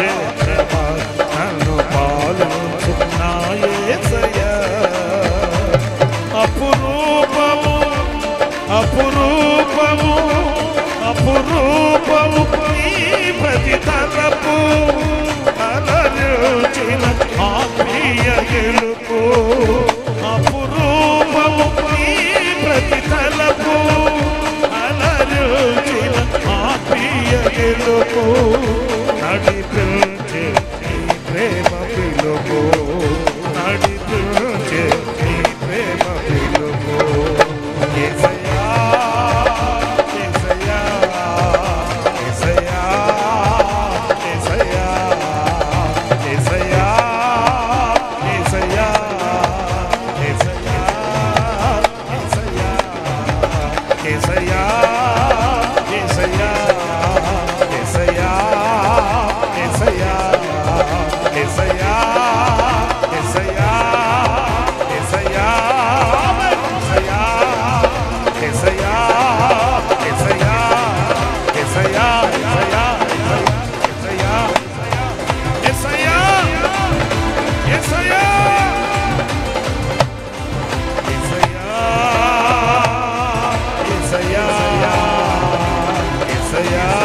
క్షేత్రమా నన్ను పాలించున్నాయేసయ్యా అపురూపము అపురూపము అపురూపము నీ ప్రతి తలపు అలరుచిన ఆత్మీయ గెలుపు అపురూపము నీ ప్రతి తలపు అలరుచిన ఆత్మీయ గెలుపు. నడి పిలిచే నీ ప్రేమ పిలుపు. నడి పిలిచే నీ ప్రేమ పిలుపు. ఏసయా ఏసయా ఏసయా ఏసయా ఏసయా ఏసయా ఏసయా ఏసయా ఏసయా ఎసయా ఎసయా